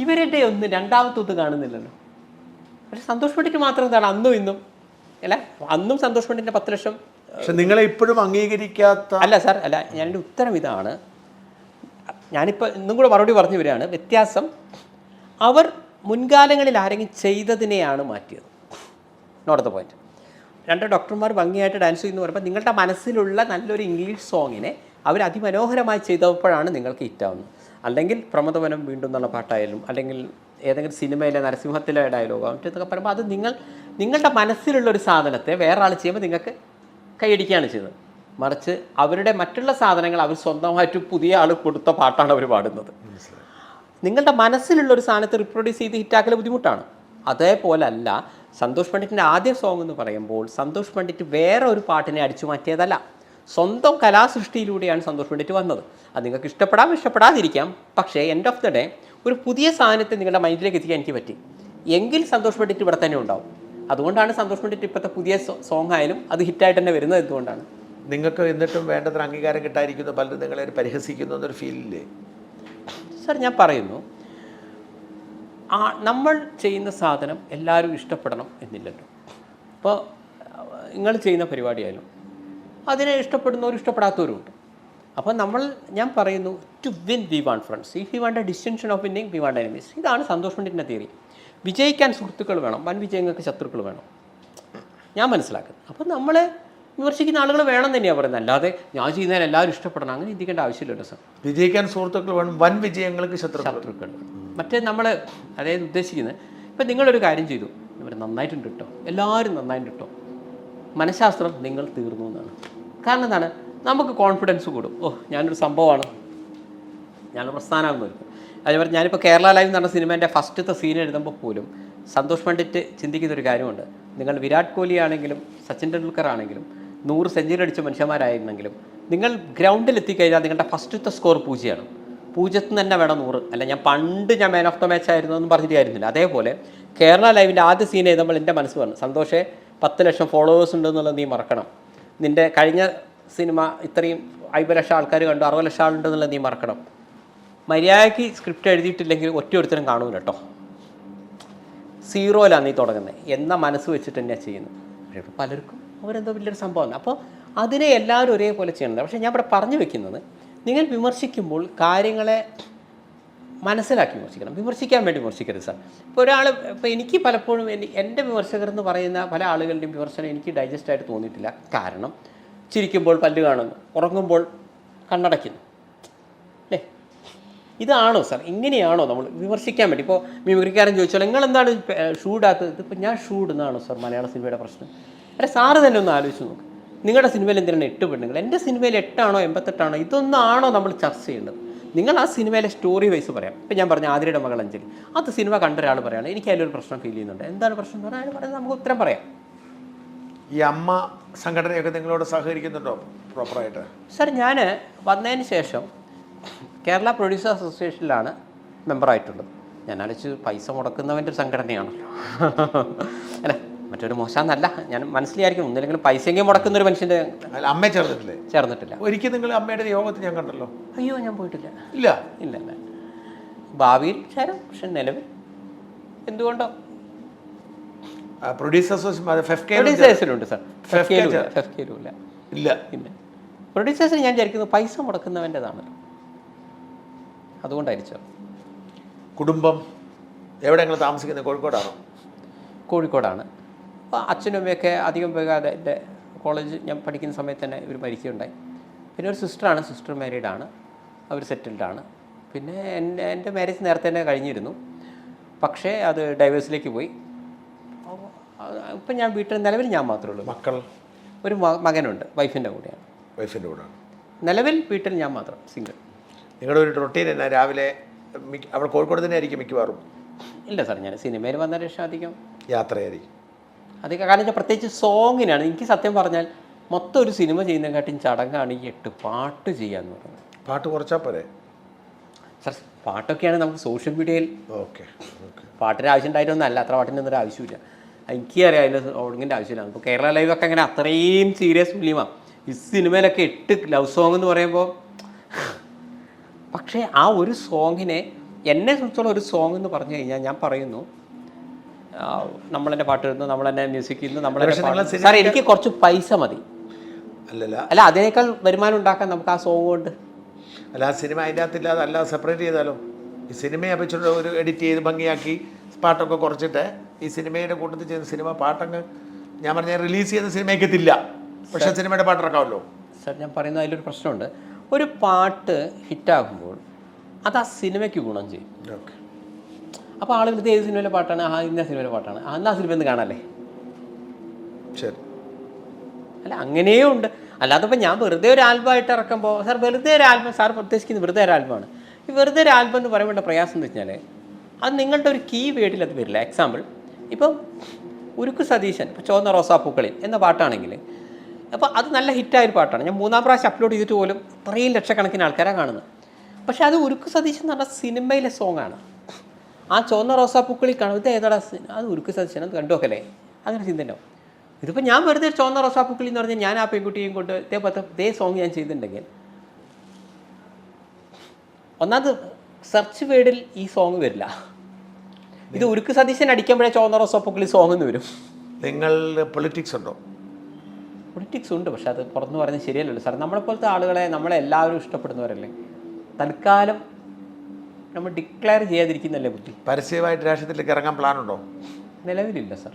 ഇവരുടെ ഒന്ന് രണ്ടാമത്തെ ഒത്ത് കാണുന്നില്ലല്ലോ. പക്ഷെ സന്തോഷ് പണ്ഡിറ്റ് മാത്രം എന്താണ്? അന്നും ഇന്നും. അല്ല അന്നും സന്തോഷ് പണ്ഡിറ്റിന്റെ പത്ത് ലക്ഷം പക്ഷെ നിങ്ങളെ ഇപ്പോഴും അംഗീകരിക്കാത്ത അല്ല സാർ അല്ല ഞാൻ എന്റെ ഉത്തരം ഇതാണ്. ഞാനിപ്പോൾ ഇന്നും കൂടെ മറുപടി പറഞ്ഞു വരികയാണ്. വ്യത്യാസം അവർ മുൻകാലങ്ങളിൽ ആരെങ്കിലും ചെയ്തതിനെയാണ് മാറ്റിയത്. നോട്ട് ദ പോയിന്റ് രണ്ട് ഡോക്ടർമാർ ഭംഗിയായിട്ട് ഡാൻസ് ചെയ്യുന്നു പറയുമ്പോൾ നിങ്ങളുടെ മനസ്സിലുള്ള നല്ലൊരു ഇംഗ്ലീഷ് സോങ്ങിനെ അവർ അതിമനോഹരമായി ചെയ്തപ്പോഴാണ് നിങ്ങൾക്ക് ഹിറ്റാവുന്നത് അല്ലെങ്കിൽ പ്രമദവനം വീണ്ടും എന്നുള്ള പാട്ടായാലും അല്ലെങ്കിൽ ഏതെങ്കിലും സിനിമയിലെ നരസിംഹത്തിലെ ഡയലോഗോ മറ്റൊക്കെ പറയുമ്പോൾ അത് നിങ്ങൾ നിങ്ങളുടെ മനസ്സിലുള്ള ഒരു സാധനത്തെ വേറെ ആൾ ചെയ്യുമ്പോൾ നിങ്ങൾക്ക് കൈയടിക്കുകയാണ് ചെയ്തത്. മറിച്ച് അവരുടെ മറ്റുള്ള സാധനങ്ങൾ അവർ സ്വന്തമായിട്ട് പുതിയ ആൾ കൊടുത്ത പാട്ടാണ് അവർ പാടുന്നത്. നിങ്ങളുടെ മനസ്സിലുള്ള ഒരു സാധനത്തെ റിപ്രൊഡ്യൂസ് ചെയ്ത് ഹിറ്റാക്കൽ ബുദ്ധിമുട്ടാണ്. അതേപോലല്ല സന്തോഷ് പണ്ഡിറ്റിന്റെ ആദ്യ സോങ് എന്ന് പറയുമ്പോൾ സന്തോഷ് പണ്ഡിറ്റ് വേറെ ഒരു പാട്ടിനെ അടിച്ചു മാറ്റിയതല്ല. സ്വന്തം കലാസൃഷ്ടിയിലൂടെയാണ് സന്തോഷ് പണ്ഡിറ്റ് വന്നത്. അത് നിങ്ങൾക്ക് ഇഷ്ടപ്പെടാം ഇഷ്ടപ്പെടാതിരിക്കാം. പക്ഷേ എൻഡ് ഓഫ് ദ ഡേ ഒരു പുതിയ സാധനത്തെ നിങ്ങളുടെ മൈൻഡിലേക്ക് എത്തിക്കാൻ എനിക്ക് പറ്റി. എങ്കിൽ സന്തോഷ് പണ്ഡിറ്റ് ഇവിടെ തന്നെ ഉണ്ടാവും. അതുകൊണ്ടാണ് സന്തോഷ് പണ്ഡിറ്റ് ഇപ്പോഴത്തെ പുതിയ സോങ് ആയാലും അത് ഹിറ്റായിട്ട് തന്നെ വരുന്നത് എന്തുകൊണ്ടാണ്? നിങ്ങൾക്ക് എന്നിട്ടും വേണ്ടത്ര അംഗീകാരം കിട്ടാതിരിക്കുന്നു പലരും നിങ്ങളെ പരിഹസിക്കുന്നു എന്നൊരു ഫീലില്ലേ സാർ ഞാൻ പറയുന്നു ആ നമ്മൾ ചെയ്യുന്ന സാധനം എല്ലാവരും ഇഷ്ടപ്പെടണം എന്നില്ലല്ലോ. ഇപ്പോൾ നിങ്ങൾ ചെയ്യുന്ന പരിപാടിയായാലും അതിനെ ഇഷ്ടപ്പെടുന്നവരും ഇഷ്ടപ്പെടാത്തവരും ഉണ്ട് അപ്പോൾ നമ്മൾ ഞാൻ പറയുന്നു to win we want friends if you want a distinction of winning we want enemies ഇതാണ് സന്തോഷ് പണ്ഡിറ്റിന്റെ തിയറി. വിജയിക്കാൻ സുഹൃത്തുക്കൾ വേണം. വൻ വിജയങ്ങൾക്ക് ശത്രുക്കൾ വേണം. ഞാൻ മനസ്സിലാക്കുന്നത് അപ്പോൾ നമ്മളെ വിമർശിക്കുന്ന ആളുകൾ വേണം തന്നെയാണ് പറയുന്നത്. അല്ലാതെ ഞാൻ ചെയ്യുന്നതിന് എല്ലാവരും ഇഷ്ടപ്പെടണം. അങ്ങനെ ചിന്തിക്കേണ്ട ആവശ്യമില്ലല്ലോ സാർ. വിജയിക്കാൻ സുഹൃത്തുക്കൾ വേണം. വൻ വിജയങ്ങൾക്ക് ശത്രുക്കൾ. ശത്രുക്കൾ. മറ്റേ നമ്മൾ അതായത് ഉദ്ദേശിക്കുന്നത് ഇപ്പം നിങ്ങളൊരു കാര്യം ചെയ്തു. ഇവർ നന്നായിട്ടുണ്ട് കേട്ടോ. എല്ലാവരും നന്നായിട്ടുണ്ട് കേട്ടോ. മനഃശാസ്ത്രം നിങ്ങൾ തീർന്നു എന്നാണ്. കാരണം എന്താണ്? നമുക്ക് കോൺഫിഡൻസ് കൂടും. ഓ ഞാനൊരു സംഭവമാണ്. ഞാൻ പ്രസ്ഥാനമാണെന്ന് വരും. അതേപോലെ ഞാനിപ്പോൾ കേരള ലൈവ് നടന്ന പറഞ്ഞ സിനിമേന്റെ ഫസ്റ്റത്തെ സീൻ എഴുതുമ്പോൾ പോലും സന്തോഷ് പണ്ഡിറ്റ് ചിന്തിക്കുന്ന ഒരു കാര്യമുണ്ട്. നിങ്ങൾ വിരാട് കോഹ്ലി ആണെങ്കിലും സച്ചിൻ ടെണ്ടുൽക്കർ ആണെങ്കിലും നൂറ് സെഞ്ചുറി അടിച്ച മനുഷ്യന്മാരായിരുന്നെങ്കിലും നിങ്ങൾ ഗ്രൗണ്ടിൽ എത്തിക്കഴിഞ്ഞാൽ നിങ്ങളുടെ ഫസ്റ്റത്തെ സ്കോർ പൂജ്യമാണ്. പൂജ്യത്തിൽ നിന്ന് തന്നെ വേണം നൂറ്. അല്ല ഞാൻ പണ്ട് ഞാൻ മാൻ ഓഫ് ദ മാച്ച് ആയിരുന്നു എന്ന് പറഞ്ഞിട്ട് അതേപോലെ കേരള ലൈവിന്റെ ആദ്യ സീൻ നമ്മൾ എന്റെ മനസ്സ് പറഞ്ഞു സന്തോഷേ പത്ത് ലക്ഷം ഫോളോവേഴ്സ് ഉണ്ടെന്നുള്ളത് നീ മറക്കണം. നിന്റെ കഴിഞ്ഞ സിനിമ ഇത്രയും അമ്പത് ലക്ഷം ആൾക്കാർ കണ്ടു അറുപത് ലക്ഷം ആളുണ്ടെന്നുള്ളത് നീ മറക്കണം. മര്യാദയ്ക്ക് സ്ക്രിപ്റ്റ് എഴുതിയിട്ടില്ലെങ്കിൽ ഒറ്റ ഒരുത്തരും കാണൂല കേട്ടോ സീറോയിലാണ് നീ തുടങ്ങുന്നത് എന്ന മനസ്സ് വെച്ചിട്ട് തന്നെയാണ് ചെയ്യുന്നത്. പലർക്കും അവരെന്തോ വലിയൊരു സംഭവമാണ്. അപ്പോൾ അതിനെ എല്ലാവരും ഒരേപോലെ ചെയ്യണം പക്ഷേ ഞാൻ ഇവിടെ പറഞ്ഞു വെക്കുന്നത് നിങ്ങൾ വിമർശിക്കുമ്പോൾ കാര്യങ്ങളെ മനസ്സിലാക്കി വിമർശിക്കണം. വിമർശിക്കാൻ വേണ്ടി വിമർശിക്കരുത് സാർ. ഇപ്പോൾ ഒരാൾ ഇപ്പോൾ എനിക്ക് പലപ്പോഴും എന്റെ വിമർശകർ എന്ന് പറയുന്ന പല ആളുകളുടെയും വിമർശനം എനിക്ക് ഡൈജസ്റ്റ് ആയിട്ട് തോന്നിയിട്ടില്ല. കാരണം ചിരിക്കുമ്പോൾ പല്ല് കാണുന്നു ഉറങ്ങുമ്പോൾ കണ്ണടയ്ക്കുന്നു. അല്ലേ? ഇതാണോ സാർ? ഇങ്ങനെയാണോ നമ്മൾ വിമർശിക്കാൻ വേണ്ടി? ഇപ്പോൾ മിമിക്രിക്കാരൻ ചോദിച്ചാൽ നിങ്ങൾ എന്താണ് ഷൂഡാത്തത് ഇതിപ്പോൾ ഞാൻ ഷൂഡ് എന്നാണോ സാർ മലയാള സിനിമയുടെ പ്രശ്നം? അല്ല സാറ് തന്നെ ഒന്ന് ആലോചിച്ച് നോക്ക്. നിങ്ങളുടെ സിനിമയിൽ എന്തിനാണ് എട്ട് പെണ്ണുങ്ങൾ എന്റെ സിനിമയിൽ എട്ടാണോ എൺപത്തെട്ടാണോ? ഇതൊന്നാണോ നമ്മൾ ചർച്ച ചെയ്യേണ്ടത്? നിങ്ങൾ ആ സിനിമയിലെ സ്റ്റോറി വൈസ് പറയാം. ഇപ്പം ഞാൻ പറഞ്ഞ ആതിരയുടെ മകൾ അഞ്ജലി. അത് സിനിമ കണ്ട ഒരാൾ പറയാണ് എനിക്ക് അതിലൊരു പ്രശ്നം ഫീൽ ചെയ്യുന്നുണ്ട്. എന്താണ് പ്രശ്നം എന്ന് പറഞ്ഞാൽ അയാൾ പറയുന്നത് നമുക്ക് ഉത്തരം പറയാം. ഈ അമ്മ സംഘടനയൊക്കെ നിങ്ങളോട് സഹകരിക്കുന്നുണ്ടോ പ്രോപ്പറായിട്ട് സർ ഞാൻ വന്നതിന് ശേഷം കേരള പ്രൊഡ്യൂസേഴ്സ് അസോസിയേഷനിലാണ് മെമ്പറായിട്ടുള്ളത് ഞാൻ അലച്ച് പൈസ മുടക്കുന്നവന്റെ ഒരു സംഘടനയാണല്ലോ. അല്ല മറ്റൊരു മോശമെന്നല്ല. ഞാൻ മനസ്സിലായിരിക്കും. ഒന്നില്ലെങ്കിലും പൈസയെങ്കിലും മുടക്കുന്ന ഒരു മനുഷ്യന്റെ അല്ല അമ്മയെ ചേർന്നിട്ടില്ലേ? ചേർന്നിട്ടില്ല. ഒരിക്കൽ നിങ്ങൾ അമ്മയുടെ യോഗത്തിൽ ഞാൻ കണ്ടല്ലോ? അയ്യോ ഞാൻ പോയിട്ടില്ല. ഇല്ല? ഇല്ല ഇല്ല. ഭാവിയിൽ ചേരാം പക്ഷെ നിലവിൽ എന്തുകൊണ്ടോ? ഫെഫ്കെ പ്രൊഡ്യൂസേഴ്സിലുണ്ട് സാർ FK ഫെഫ്കയിലും ഫെഫ്കയിലും ഇല്ല. ഇല്ല. ഇല്ല പ്രൊഡ്യൂസേഴ്സിന് ഞാൻ വിചാരിക്കുന്നത് പൈസ മുടക്കുന്നവന്റെതാണല്ലോ അതുകൊണ്ടായിരിക്കും. കുടുംബം. എവിടെ നിങ്ങൾ താമസിക്കുന്നത്? കോഴിക്കോടാണോ? കോഴിക്കോടാണ്. അപ്പോൾ അച്ഛനും അമ്മയൊക്കെ അധികം വൈകാതെ എന്റെ കോളേജ് ഞാൻ പഠിക്കുന്ന സമയത്ത് തന്നെ ഇവർ മരിക്കുകയുണ്ടായി. പിന്നെ ഒരു സിസ്റ്ററാണ് സിസ്റ്റർ മാരീഡാണ് അവർ സെറ്റിൽഡാണ് പിന്നെ എന്റെ എന്റെ മാരേജ് നേരത്തെ തന്നെ കഴിഞ്ഞിരുന്നു. പക്ഷേ അത് ഡൈവേഴ്സിലേക്ക് പോയി. ഇപ്പം ഞാൻ വീട്ടിൽ നിലവിൽ ഞാൻ മാത്രമേ ഉള്ളൂ. മക്കൾ? ഒരു മകനുണ്ട് വൈഫിന്റെ കൂടെയാണ്. വൈഫിന്റെ കൂടെയാണ്. നിലവിൽ വീട്ടിൽ ഞാൻ മാത്രം സിംഗിൾ നിങ്ങളുടെ ഒരു റൊട്ടീൻ എന്നാ രാവിലെ അവൾ അവിടെ കോഴിക്കോട് തന്നെ ആയിരിക്കും മിക്കവാറും? ഇല്ല സാർ ഞാൻ സിനിമയിൽ വന്ന ശേഷം അധികം യാത്രയായിരിക്കും. അധികം കാരണം പ്രത്യേകിച്ച് സോങ്ങിനാണ്. എനിക്ക് സത്യം പറഞ്ഞാൽ മൊത്തം ഒരു സിനിമ ചെയ്യുന്നതിനെക്കാട്ടും ചടങ്ങാണ് ഈ എട്ട് പാട്ട് ചെയ്യാന്ന് പറയുന്നത്. പാട്ട് കുറച്ചാൽ പോരെ? സാർ പാട്ടൊക്കെയാണ് നമുക്ക് സോഷ്യൽ മീഡിയയിൽ ഓക്കെ ഓക്കെ. പാട്ടിന് ആവശ്യം ഉണ്ടായിട്ടൊന്നും അല്ല. അത്ര പാട്ടിന്റെ ഒന്നും ഒരു ആവശ്യമില്ല. എനിക്കറിയാം അതിന്റെ ഓടുങ്ങിന്റെ ആവശ്യമില്ല. ഇപ്പോൾ കേരള ലൈവൊക്കെ അങ്ങനെ അത്രയും സീരിയസ് ഫിലിമാണ് ഈ സിനിമയിലൊക്കെ എട്ട് ലവ് സോങ് എന്ന് പറയുമ്പോൾ പക്ഷേ ആ ഒരു സോങ്ങിനെ എന്നെ സംബന്ധിച്ചുള്ള ഒരു സോങ് എന്ന് പറഞ്ഞു കഴിഞ്ഞാൽ ഞാൻ പറയുന്നു ആ, നമ്മളെന്നെ പാട്ട് ഇടുന്നു നമ്മളെന്നെ മ്യൂസിക് ചെയ്യുന്നു നമ്മൾ സിനിമ- സാർ എനിക്ക് കുറച്ച് പൈസ മതി. അല്ലല്ല. അല്ല അതിനേക്കാൾ വരുമാനം ഉണ്ടാക്കാൻ നമുക്ക് ആ സോങ് കൊണ്ട് അല്ല ആ സിനിമ അതിന്റെ അകത്തില്ലാതെ അല്ല സെപ്പറേറ്റ് ചെയ്താലോ? ഈ സിനിമയെ വെച്ചിട്ട് ഒരു എഡിറ്റ് ചെയ്ത് ഭംഗിയാക്കി പാട്ടൊക്കെ കുറച്ചിട്ട് ഈ സിനിമയുടെ കൂട്ടത്തിൽ ചെയ്യുന്ന സിനിമ പാട്ടങ്ങ് ഞാൻ പറഞ്ഞ റിലീസ് ചെയ്യുന്ന സിനിമയ്ക്ക് എത്തില്ല പക്ഷേ സിനിമയുടെ പാട്ട് ഇറക്കാമല്ലോ? സാർ ഞാൻ പറയുന്ന അതിലൊരു പ്രശ്നമുണ്ട്. ഒരു പാട്ട് ഹിറ്റാകുമ്പോൾ അത് ആ സിനിമയ്ക്ക് ഗുണം ചെയ്യും. ഓക്കെ. അപ്പോൾ ആളുകൾ ഇത് ഏത് സിനിമയിലെ പാട്ടാണ്? ആ ഇന്ന സിനിമയിലെ പാട്ടാണ്. ആ എന്നാ സിനിമ എന്ന് കാണാല്ലേ? ശരി. അല്ല അങ്ങനെയും ഉണ്ട് അല്ലാതെ ഇപ്പം ഞാൻ വെറുതെ ഒരു ആൽബമായിട്ട് ഇറക്കുമ്പോൾ സാർ വെറുതെ ഒരു ആൽബം സാർ പ്രത്യേകിക്കുന്നത് വെറുതെ ഒരു ആൽബമാണ്. ഈ വെറുതെ ഒരു ആൽബം എന്ന് പറയുമ്പോൾ പ്രയാസം എന്ന് വെച്ചാൽ അത് നിങ്ങളുടെ ഒരു കീ വേർഡിൽ അത് വരില്ല. എക്സാമ്പിൾ ഇപ്പം ഉരുക്ക് സതീശൻ ചോന്ന റോസാ റോസാപ്പൂക്കളിൽ എന്ന പാട്ടാണെങ്കിൽ അപ്പോൾ അത് നല്ല ഹിറ്റായൊരു പാട്ടാണ്. ഞാൻ മൂന്നാം പ്രാവശ്യം അപ്ലോഡ് ചെയ്തിട്ട് പോലും ഇത്രയും ലക്ഷക്കണക്കിന് ആൾക്കാരാണ് കാണുന്നത്. പക്ഷേ അത് ഉരുക്ക് സതീശൻ എന്ന് പറഞ്ഞ സിനിമയിലെ സോങ്ങാണ് ആ ചുവന്ന റോസാപ്പൂക്കളിൽ കാണും ഇത് ഏതാടാ അത് ഉരുക്ക് സതീശൻ അത് കണ്ടുവെക്കല്ലേ അങ്ങനെ ചിന്തണ്ടാവും ഇതിപ്പോൾ ഞാൻ വെറുതെ ചുവന്ന റോസാപ്പൂക്കളിൽ എന്ന് പറഞ്ഞാൽ ഞാൻ ആ പെൺകുട്ടിയെയും കൊണ്ട് ഇതേപോലത്തെ ഇതേ സോങ് ഞാൻ ചെയ്തിട്ടുണ്ടെങ്കിൽ. ഒന്നാമത് സെർച്ച് വേർഡിൽ ഈ സോങ് വരില്ല. ഇത് ഉരുക്ക് സതീശൻ അടിക്കുമ്പോഴേ ചുവന്ന റോസാപ്പൂക്കളിൽ സോങ് എന്ന് വരും. നിങ്ങൾ പൊളിറ്റിക്സ് ഉണ്ടോ? പൊളിറ്റിക്സ് ഉണ്ട് പക്ഷെ അത് പുറത്തുനിന്ന് പറഞ്ഞാൽ ശരിയല്ലല്ലോ. സാർ നമ്മളെപ്പോലത്തെ ആളുകളെ നമ്മളെല്ലാവരും ഇഷ്ടപ്പെടുന്നവരല്ലേ? തൽക്കാലം നമ്മൾ ഡിക്ലെയർ ചെയ്യാതിരിക്കുന്നല്ലേ ബുദ്ധി പരസ്യമായിട്ട് രാഷ്ട്രീയത്തിലേക്ക് ഇറങ്ങാൻ പ്ലാൻ ഉണ്ടോ? നിലവിലില്ല സർ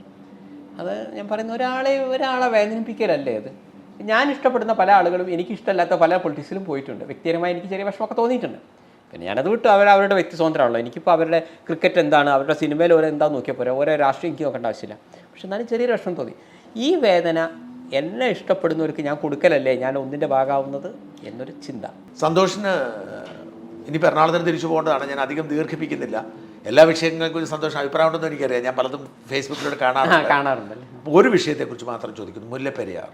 അത് ഞാൻ പറയുന്ന ഒരാളെ ഒരാളെ വേദനിപ്പിക്കലല്ലേ അത്? ഞാൻ ഇഷ്ടപ്പെടുന്ന പല ആളുകളും എനിക്ക് ഇഷ്ടമല്ലാത്ത പല പൊളിറ്റിക്സിലും പോയിട്ടുണ്ട്. വ്യക്തിപരമായി എനിക്ക് ചെറിയ വിഷമമൊക്കെ തോന്നിയിട്ടുണ്ട്. പിന്നെ ഞാനത് വിട്ടു. അവർ അവരുടെ വ്യക്തി സ്വാതന്ത്ര്യമാണല്ലോ. എനിക്കിപ്പോൾ അവരുടെ ക്രിക്കറ്റ് എന്താണ് അവരുടെ സിനിമയിൽ ഓരോ എന്താണെന്ന് നോക്കിയാൽ പോരാ. ഓരോ രാഷ്ട്രീയം എനിക്ക് നോക്കേണ്ട ആവശ്യമില്ല. പക്ഷെ എന്നാലും ചെറിയൊരു വിഷമം തോന്നി. ഈ വേദന എന്നെ ഇഷ്ടപ്പെടുന്നവർക്ക് ഞാൻ കൊടുക്കലല്ലേ? ഞാൻ ഒന്നിന്റെ ഭാഗമാവുന്നത് എന്നൊരു ചിന്ത. സന്തോഷിന് ഇനിയിപ്പോൾ എറണാകുളത്തിന് തിരിച്ചു പോകേണ്ടതാണ്. ഞാൻ അധികം ദീർഘിപ്പിക്കുന്നില്ല. എല്ലാ വിഷയങ്ങളെക്കുറിച്ച് സന്തോഷം. അഭിപ്രായം ഉണ്ടെന്ന് എനിക്കറിയാം. ഞാൻ പലതും ഫേസ്ബുക്കിലൂടെ കാണാറുണ്ട്. കാണാറുണ്ട് കാണാറുണ്ടല്ലേ? ഒരു വിഷയത്തെക്കുറിച്ച് മാത്രം ചോദിക്കുന്നു. മുല്ലപ്പെരിയാർ.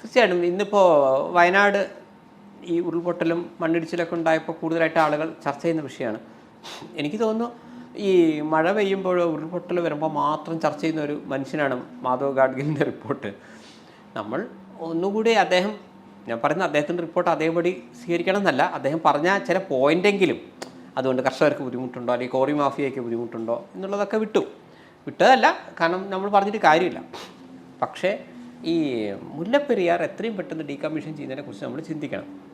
തീർച്ചയായിട്ടും. ഇന്നിപ്പോൾ വയനാട് ഈ ഉരുൾപൊട്ടലും മണ്ണിടിച്ചിലൊക്കെ ഉണ്ടായപ്പോൾ കൂടുതലായിട്ട് ആളുകൾ ചർച്ച ചെയ്യുന്ന വിഷയമാണ്. എനിക്ക് തോന്നുന്നു ഈ മഴ പെയ്യുമ്പോൾ ഉരുൾപൊട്ടൽ വരുമ്പോൾ മാത്രം ചർച്ച ചെയ്യുന്ന ഒരു മനുഷ്യനാണ് മാധവ് ഗാഡ്ഗിലിന്റെ റിപ്പോർട്ട്. നമ്മൾ ഒന്നുകൂടി അദ്ദേഹം ഞാൻ പറയുന്ന അദ്ദേഹത്തിന്റെ റിപ്പോർട്ട് അതേപടി സ്വീകരിക്കണം എന്നല്ല അദ്ദേഹം പറഞ്ഞ ചില പോയിന്റെങ്കിലും അതുകൊണ്ട് കർഷകർക്ക് ബുദ്ധിമുട്ടുണ്ടോ? അല്ലെങ്കിൽ കോറി മാഫിയയ്ക്ക് ബുദ്ധിമുട്ടുണ്ടോ? എന്നുള്ളതൊക്കെ വിട്ടു. വിട്ടതല്ല കാരണം നമ്മൾ പറഞ്ഞിട്ട് കാര്യമില്ല. പക്ഷേ ഈ മുല്ലപ്പെരിയാർ എത്രയും പെട്ടെന്ന് ഡീകമ്മീഷൻ ചെയ്യുന്നതിനെ കുറിച്ച് നമ്മൾ ചിന്തിക്കണം.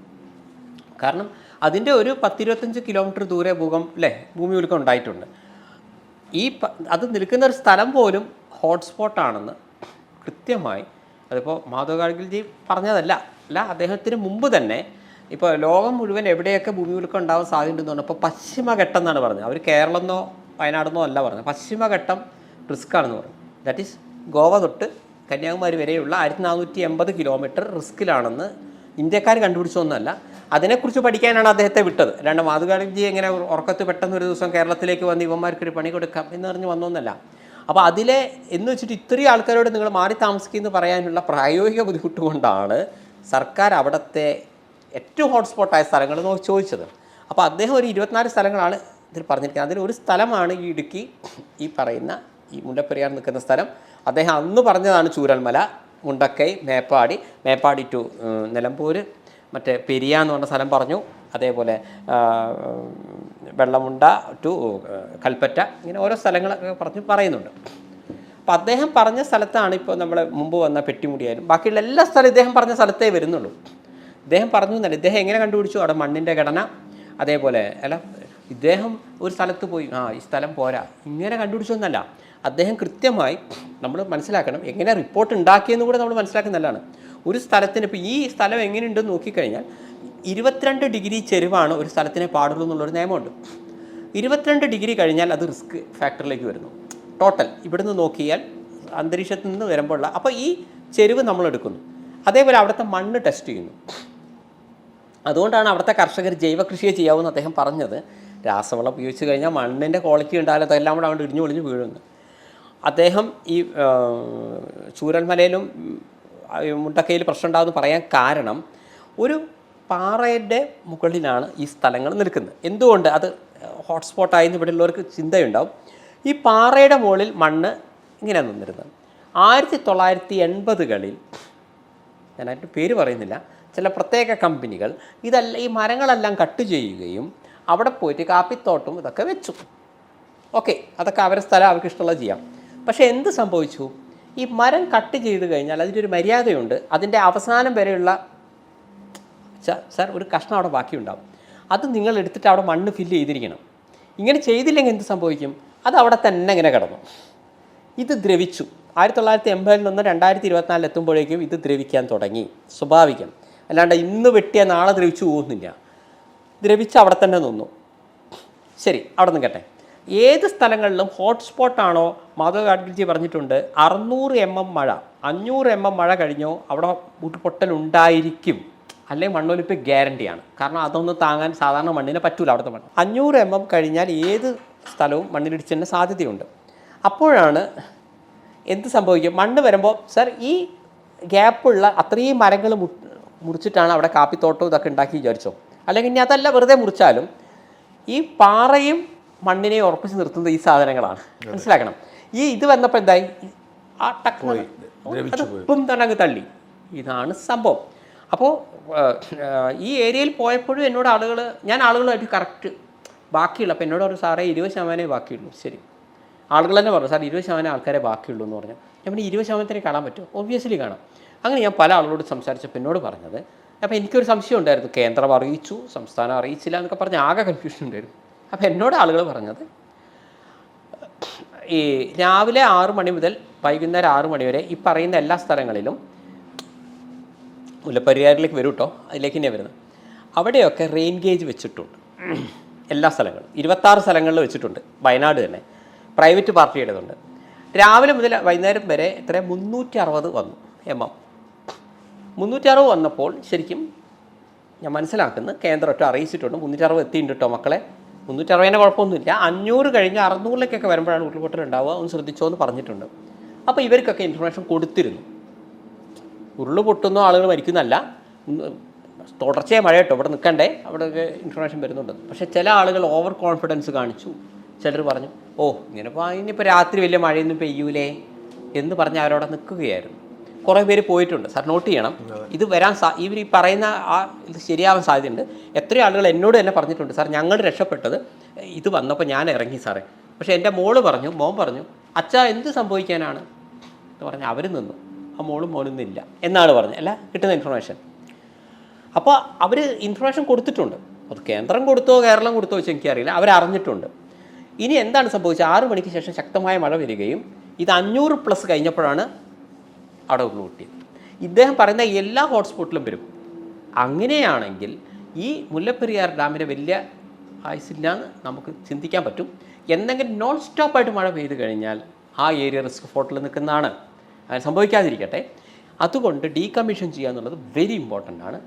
കാരണം അതിന്റെ ഒരു പത്തിരുപത്തഞ്ച് കിലോമീറ്റർ ദൂരെ ഭൂകം അല്ലേ ഭൂമി ഉലുക്കം ഉണ്ടായിട്ടുണ്ട്. ഈ അത് നിൽക്കുന്ന ഒരു സ്ഥലം പോലും ഹോട്ട്സ്പോട്ടാണെന്ന് കൃത്യമായി അതിപ്പോൾ മാധവ് ഗാഡ്ഗിൽജി പറഞ്ഞതല്ല. അല്ല അദ്ദേഹത്തിന് മുമ്പ് തന്നെ ഇപ്പോൾ ലോകം മുഴുവൻ എവിടെയൊക്കെ ഭൂമി ഉലുക്കം ഉണ്ടാവാൻ സാധ്യതയുണ്ടെന്ന് പറഞ്ഞപ്പോൾ പശ്ചിമഘട്ടം എന്നാണ് പറഞ്ഞത്. അവർ കേരളമെന്നോ വയനാടെന്നോ അല്ല പറഞ്ഞത്. പശ്ചിമഘട്ടം റിസ്ക് ആണെന്ന് പറഞ്ഞു. ദാറ്റ് ഈസ് ഗോവ തൊട്ട് കന്യാകുമാരി വരെയുള്ള ആയിരത്തി നാനൂറ്റി എൺപത് കിലോമീറ്റർ റിസ്ക്കിലാണെന്ന് ഇന്ത്യക്കാർ കണ്ടുപിടിച്ചൊന്നുമല്ല അതിനെക്കുറിച്ച് പഠിക്കാനാണ് അദ്ദേഹത്തെ വിട്ടത്. രണ്ട് മാധുഗാഡ്ജി എങ്ങനെ ഉറ- ഉറക്കത്ത് പെട്ടെന്ന് ഒരു ദിവസം കേരളത്തിലേക്ക് വന്ന് ഇവന്മാർക്കൊരു പണി കൊടുക്കാം എന്ന് പറഞ്ഞ് വന്നൊന്നല്ല. അപ്പോൾ അതിലെ എന്ന് വെച്ചിട്ട് ഇത്രയും ആൾക്കാരോട് നിങ്ങൾ മാറി താമസിക്കുമെന്ന് പറയാനുള്ള പ്രായോഗിക ബുദ്ധിമുട്ട് കൊണ്ടാണ് സർക്കാർ അവിടുത്തെ ഏറ്റവും ഹോട്ട്സ്പോട്ടായ സ്ഥലങ്ങൾ നോക്കി ചോദിച്ചത്. അപ്പോൾ അദ്ദേഹം ഒരു ഇരുപത്തിനാല് സ്ഥലങ്ങളാണ് ഇതിൽ പറഞ്ഞിരിക്കുന്നത്. അതിൽ ഒരു സ്ഥലമാണ് ഈ ഇടുക്കി ഈ പറയുന്ന ഈ മുല്ലപ്പെരിയാർ നിൽക്കുന്ന സ്ഥലം. അദ്ദേഹം അന്ന് പറഞ്ഞതാണ് ചൂരൽമല മുണ്ടക്കൈ മേപ്പാടി മേപ്പാടി ടു നിലമ്പൂർ മറ്റേ പെരിയ എന്ന് പറഞ്ഞ സ്ഥലം പറഞ്ഞു. അതേപോലെ വെള്ളമുണ്ട ടു കൽപ്പറ്റ ഇങ്ങനെ ഓരോ സ്ഥലങ്ങളൊക്കെ പറഞ്ഞ് പറയുന്നുണ്ട്. അപ്പം അദ്ദേഹം പറഞ്ഞ സ്ഥലത്താണ് ഇപ്പോൾ നമ്മൾ മുമ്പ് വന്ന പെട്ടിമുടിയായാലും ബാക്കിയുള്ള എല്ലാ സ്ഥലവും ഇദ്ദേഹം പറഞ്ഞ സ്ഥലത്തേ വരുന്നുള്ളൂ. ഇദ്ദേഹം പറഞ്ഞു എന്നല്ല ഇദ്ദേഹം എങ്ങനെ കണ്ടുപിടിച്ചു? അവിടെ മണ്ണിന്റെ ഘടന അതേപോലെ അല്ല ഇദ്ദേഹം ഒരു സ്ഥലത്ത് പോയി ആ ഈ സ്ഥലം പോരാ ഇങ്ങനെ കണ്ടുപിടിച്ചൊന്നല്ല അദ്ദേഹം കൃത്യമായി നമ്മൾ മനസ്സിലാക്കണം എങ്ങനെ റിപ്പോർട്ട് ഉണ്ടാക്കിയെന്ന് കൂടെ നമ്മൾ മനസ്സിലാക്കുന്നതാണ് ഒരു സ്ഥലത്തിന് ഇപ്പോൾ ഈ സ്ഥലം എങ്ങനെയുണ്ടെന്ന് നോക്കിക്കഴിഞ്ഞാൽ ഇരുപത്തിരണ്ട് ഡിഗ്രി ചെരുവാണ് ഒരു സ്ഥലത്തിനെ പാടുള്ളൂ എന്നുള്ളൊരു നിയമമുണ്ട്. ഇരുപത്തിരണ്ട് ഡിഗ്രി കഴിഞ്ഞാൽ അത് റിസ്ക് ഫാക്ടറിലേക്ക് വരുന്നു. ടോട്ടൽ ഇവിടുന്ന് നോക്കിയാൽ അന്തരീക്ഷത്തിൽ നിന്ന് വരുമ്പോഴുള്ള അപ്പോൾ ഈ ചെരുവ് നമ്മൾ എടുക്കുന്നു. അതേപോലെ അവിടുത്തെ മണ്ണ് ടെസ്റ്റ് ചെയ്യുന്നു. അതുകൊണ്ടാണ് അവിടുത്തെ കർഷകർ ജൈവ കൃഷിയെ ചെയ്യാവുമെന്ന് അദ്ദേഹം പറഞ്ഞത്. രാസവളം ഉപയോഗിച്ച് കഴിഞ്ഞാൽ മണ്ണിന്റെ ക്വാളിറ്റി ഉണ്ടായാലും അതെല്ലാം കൂടെ അവിടെ ഇടിഞ്ഞു ഒളിഞ്ഞ് വീഴുന്നു. അദ്ദേഹം ഈ ചൂരൽമലയിലും ഉം, മുണ്ടക്കയിൽ പ്രശ്നം ഉണ്ടാകുമെന്ന് പറയാൻ കാരണം ഒരു പാറയുടെ മുകളിലാണ് ഈ സ്ഥലങ്ങൾ നിൽക്കുന്നത്. എന്തുകൊണ്ട്? അത് ഹോട്ട്സ്പോട്ടായി ഇവിടെ ഉള്ളവർക്ക് ചിന്തയുണ്ടാവും. ഈ പാറയുടെ മുകളിൽ മണ്ണ് ഇങ്ങനെ നിന്നിരുന്നത് ആയിരത്തി തൊള്ളായിരത്തി എൺപതുകളിൽ ഞാനായിട്ട് പേര് പറയുന്നില്ല ചില പ്രത്യേക കമ്പനികൾ ഇതല്ല ഈ മരങ്ങളെല്ലാം കട്ട് ചെയ്യുകയും അവിടെ പോയിട്ട് കാപ്പിത്തോട്ടം ഇതൊക്കെ വെച്ചു. ഓക്കെ അതൊക്കെ അവരുടെ സ്ഥലം അവർക്ക് ഇഷ്ടമുള്ളത് ചെയ്യാം. പക്ഷേ എന്ത് സംഭവിച്ചു? ഈ മരം കട്ട് ചെയ്ത് കഴിഞ്ഞാൽ അതിന്റെ ഒരു മര്യാദയുണ്ട്. അതിന്റെ അവസാനം വരെയുള്ള സാർ ഒരു കഷ്ണം അവിടെ ബാക്കിയുണ്ടാവും. അത് നിങ്ങൾ എടുത്തിട്ട് അവിടെ മണ്ണ് ഫില്ല് ചെയ്തിരിക്കണം. ഇങ്ങനെ ചെയ്തില്ലെങ്കിൽ എന്ത് സംഭവിക്കും? അത് അവിടെ തന്നെ ഇങ്ങനെ കിടന്നു. ഇത് ദ്രവിച്ചു. ആയിരത്തി തൊള്ളായിരത്തി എൺപതിൽ നിന്ന് രണ്ടായിരത്തി ഇരുപത്തിനാലിൽ എത്തുമ്പോഴേക്കും ഇത് ദ്രവിക്കാൻ തുടങ്ങി. സ്വാഭാവികം. അല്ലാണ്ട് ഇന്ന് വെട്ടിയ നാളെ ദ്രവിച്ചു പോകുന്നില്ല. ദ്രവിച്ച് അവിടെ തന്നെ നിന്നു. ശരി അവിടെ നിൽക്കട്ടെ. ഏത് സ്ഥലങ്ങളിലും ഹോട്ട്സ്പോട്ടാണോ മാധവ് ഗാഡ്ഗിൽജി പറഞ്ഞിട്ടുണ്ട് അറുന്നൂറ് എം എം മഴ. അഞ്ഞൂറ് എം എം മഴ കഴിഞ്ഞോ അവിടെ ഉരുൾപൊട്ടലുണ്ടായിരിക്കും അല്ലെങ്കിൽ മണ്ണൊലിപ്പ് ഗ്യാരണ്ടിയാണ് കാരണം അതൊന്നും താങ്ങാൻ സാധാരണ മണ്ണിനെ പറ്റൂല അവിടുത്തെ മണ്ണ്. അഞ്ഞൂറ് എം എം കഴിഞ്ഞാൽ ഏത് സ്ഥലവും മണ്ണിലിടിച്ചതിന്റെ സാധ്യതയുണ്ട്. അപ്പോഴാണ് എന്ത് സംഭവിക്കും? മണ്ണ് വരുമ്പോൾ സർ ഈ ഗ്യാപ്പുള്ള അത്രയും മരങ്ങൾ മുറിച്ചിട്ടാണ് അവിടെ കാപ്പിത്തോട്ടവും ഇതൊക്കെ ഉണ്ടാക്കി വിചാരിച്ചോ? അല്ലെങ്കിൽ ഇനി അതല്ല വെറുതെ മുറിച്ചാലും ഈ പാറയും മണ്ണിനെ ഉറപ്പിച്ച് നിർത്തുന്നത് ഈ സാധനങ്ങളാണ്. മനസ്സിലാക്കണം? ഈ ഇത് വന്നപ്പോൾ എന്തായി? ആ ടക്ക് ഇപ്പം തന്നെ അങ്ങ് തള്ളി. ഇതാണ് സംഭവം. അപ്പോൾ ഈ ഏരിയയിൽ പോയപ്പോഴും എന്നോട് ആളുകൾ ഞാൻ ആളുകളുമായിട്ട് കറക്റ്റ് ബാക്കിയുള്ള അപ്പോൾ എന്നോട് പറഞ്ഞു സാറേ ഇരുപത് ശതമാനമേ ബാക്കിയുള്ളൂ. ശരി. ആളുകൾ തന്നെ പറഞ്ഞു സാർ ഇരുപത് ശതമാനം ആൾക്കാരെ ബാക്കിയുള്ളൂ എന്ന് പറഞ്ഞു. ഞാൻ പിന്നെ ഇരുപത് ശതമാനത്തിന് കാണാൻ പറ്റുമോ? ഒബ്വിയസ്ലി കാണാം. അങ്ങനെ ഞാൻ പല ആളുകളോട് സംസാരിച്ചപ്പോൾ എന്നോട് പറഞ്ഞത് അപ്പോൾ എനിക്കൊരു സംശയം ഉണ്ടായിരുന്നു. കേന്ദ്രം അറിയിച്ചു സംസ്ഥാനം അറിയിച്ചില്ല എന്നൊക്കെ പറഞ്ഞ് ആകെ കൺഫ്യൂഷൻ ഉണ്ടായിരുന്നു. അപ്പോൾ എന്നോട് ആളുകൾ പറഞ്ഞത് ഈ രാവിലെ ആറ് മണി മുതൽ വൈകുന്നേരം ആറ് മണി വരെ ഈ പറയുന്ന എല്ലാ സ്ഥലങ്ങളിലും മുല്ലപ്പെരിയാറിലേക്ക് വരും കേട്ടോ അതിലേക്ക് തന്നെയാണ് വരുന്നത്. അവിടെയൊക്കെ റെയിൻ ഗേജ് വെച്ചിട്ടുണ്ട്. എല്ലാ സ്ഥലങ്ങളും. ഇരുപത്താറ് സ്ഥലങ്ങളിൽ വെച്ചിട്ടുണ്ട്. വയനാട് തന്നെ. പ്രൈവറ്റ് പാർട്ടിയുടേതുണ്ട് രാവിലെ മുതൽ വൈകുന്നേരം വരെ എത്ര? മുന്നൂറ്റി അറുപത് വന്നു. M M. മുന്നൂറ്റി അറുപത് വന്നപ്പോൾ ശരിക്കും ഞാൻ മനസ്സിലാക്കുന്നു. കേന്ദ്രം ഒറ്റ അറിയിച്ചിട്ടുണ്ട്. മുന്നൂറ്റി അറുപത് എത്തിയിട്ടുണ്ട് കേട്ടോ മക്കളെ. മുന്നൂറ്റി അറുപതിനെ കുഴപ്പമൊന്നുമില്ല. അഞ്ഞൂറ് കഴിഞ്ഞ് അറുന്നൂറിലേക്കൊക്കെ വരുമ്പോഴാണ് ഉരുൾപൊട്ടൽ ഉണ്ടാവുക ഒന്ന് ശ്രദ്ധിച്ചോ എന്ന് പറഞ്ഞിട്ടുണ്ട്. അപ്പോൾ ഇവർക്കൊക്കെ ഇൻഫർമേഷൻ കൊടുത്തിരുന്നു. ഉരുൾ പൊട്ടുന്നോ ആളുകൾ മരിക്കുന്നല്ല തുടർച്ചയായി മഴ കേട്ടോ. ഇവിടെ നിൽക്കണ്ടേ. അവിടെയൊക്കെ ഇൻഫർമേഷൻ വരുന്നുണ്ട്. പക്ഷേ ചില ആളുകൾ ഓവർ കോൺഫിഡൻസ് കാണിച്ചു. ചിലർ പറഞ്ഞു ഓ ഇങ്ങനെപ്പോൾ ഇനിയിപ്പോൾ രാത്രി വലിയ മഴയൊന്നും പെയ്യൂലേ? എന്ന് പറഞ്ഞ് അവരവിടെ നിൽക്കുകയായിരുന്നു. കുറേ പേര് പോയിട്ടുണ്ട്. സാർ നോട്ട് ചെയ്യണം. ഇത് വരാൻ സാ ഇവർ ഈ പറയുന്ന ആ ഇത് ശരിയാവാൻ സാധ്യതയുണ്ട്. എത്രയോ ആളുകൾ എന്നോട് തന്നെ പറഞ്ഞിട്ടുണ്ട് സാർ ഞങ്ങൾ രക്ഷപ്പെട്ടത് ഇത് വന്നപ്പോൾ ഞാൻ ഇറങ്ങി സാറേ. പക്ഷേ എന്റെ മോൾ പറഞ്ഞു മോൻ പറഞ്ഞു അച്ഛാ എന്ത് സംഭവിക്കാനാണ്? എന്ന് പറഞ്ഞ് അവർ നിന്നു. ആ മോളും മോനൊന്നും ഇല്ല. എന്നാണ് പറഞ്ഞത് അല്ല കിട്ടുന്ന ഇൻഫർമേഷൻ അപ്പോൾ അവർ ഇൻഫർമേഷൻ കൊടുത്തിട്ടുണ്ട്. അത് കേന്ദ്രം കൊടുത്തോ കേരളം കൊടുത്തോ വെച്ച് എനിക്കറിയില്ല. അവരറിഞ്ഞിട്ടുണ്ട്. ഇനി എന്താണ് സംഭവിച്ചത്? ആറ് മണിക്ക് ശേഷം ശക്തമായ മഴ വരികയും ഇത് അഞ്ഞൂറ് പ്ലസ് കഴിഞ്ഞപ്പോഴാണ് അവിടെ ഉരുളുപൊട്ടിയത് ഇദ്ദേഹം പറയുന്ന എല്ലാ ഹോട്ട്സ്പോട്ടിലും വരും. അങ്ങനെയാണെങ്കിൽ ഈ മുല്ലപ്പെരിയാർ ഡാമിന് വലിയ ആയുസില്ലാന്ന് നമുക്ക് ചിന്തിക്കാൻ പറ്റും. എന്തെങ്കിലും നോൺ സ്റ്റോപ്പായിട്ട് മഴ പെയ്ത് കഴിഞ്ഞാൽ ആ ഏരിയ റിസ്ക് ഫോട്ടിൽ നിൽക്കുന്നതാണ്. അത് സംഭവിക്കാതിരിക്കട്ടെ. അതുകൊണ്ട് ഡീകമ്മീഷൻ ചെയ്യുക എന്നുള്ളത് വെരി ഇമ്പോർട്ടന്റ് ആണ്.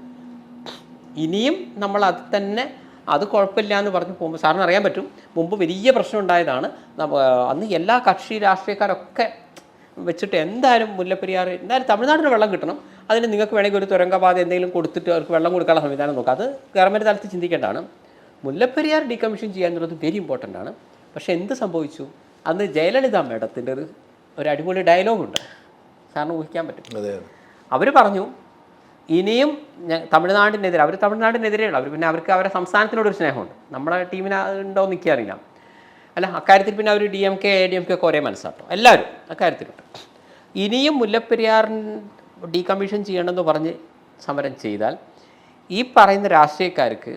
ഇനിയും നമ്മൾ അത് തന്നെ അത് കുഴപ്പമില്ല എന്ന് പറഞ്ഞ് പോകുമ്പോൾ സാറിന് അറിയാൻ പറ്റും. മുമ്പ് വലിയ പ്രശ്നം ഉണ്ടായതാണ്. അന്ന് എല്ലാ കക്ഷി രാഷ്ട്രീയക്കാരൊക്കെ വെച്ചിട്ട് എന്തായാലും മുല്ലപ്പെരിയാർ എന്തായാലും തമിഴ്നാടിന് വെള്ളം കിട്ടണം. അതിന് നിങ്ങൾക്ക് വേണമെങ്കിൽ ഒരു തുരങ്കപാത എന്തെങ്കിലും കൊടുത്തിട്ട് അവർക്ക് വെള്ളം കൊടുക്കാനുള്ള സംവിധാനം നോക്കാം. അത് ഗവൺമെന്റ് തലത്തിൽ ചിന്തിക്കേണ്ടതാണ്. മുല്ലപ്പെരിയാർ ഡീകമ്മീഷൻ ചെയ്യുക എന്നുള്ളത് വെരി ഇമ്പോർട്ടന്റ് ആണ്. പക്ഷേ എന്ത് സംഭവിച്ചു? അന്ന് ജയലളിത മേഡത്തിന്റെ ഒരു ഒരു അടിപൊളി ഡയലോഗുണ്ട്. സാറിന് ഊഹിക്കാൻ പറ്റും. അവർ പറഞ്ഞു ഇനിയും തമിഴ്നാടിനെതിരെ അവർ തമിഴ്നാടിനെതിരെയുള്ള അവർ പിന്നെ അവർക്ക് അവരുടെ സംസ്ഥാനത്തിനോടൊരു സ്നേഹമുണ്ട്. നമ്മുടെ ടീമിന് ഉണ്ടോ എന്ന് എനിക്കറിയില്ല. അല്ല അക്കാര്യത്തിൽ പിന്നെ അവർ D M K A D M K ഒക്കെ ഒരേ മനസ്സാട്ടോ. എല്ലാവരും അക്കാര്യത്തിലുണ്ട്. ഇനിയും മുല്ലപ്പെരിയാറിൻ ഡീകമ്മീഷൻ ചെയ്യണമെന്ന് പറഞ്ഞ് സമരം ചെയ്താൽ ഈ പറയുന്ന രാഷ്ട്രീയക്കാർക്ക്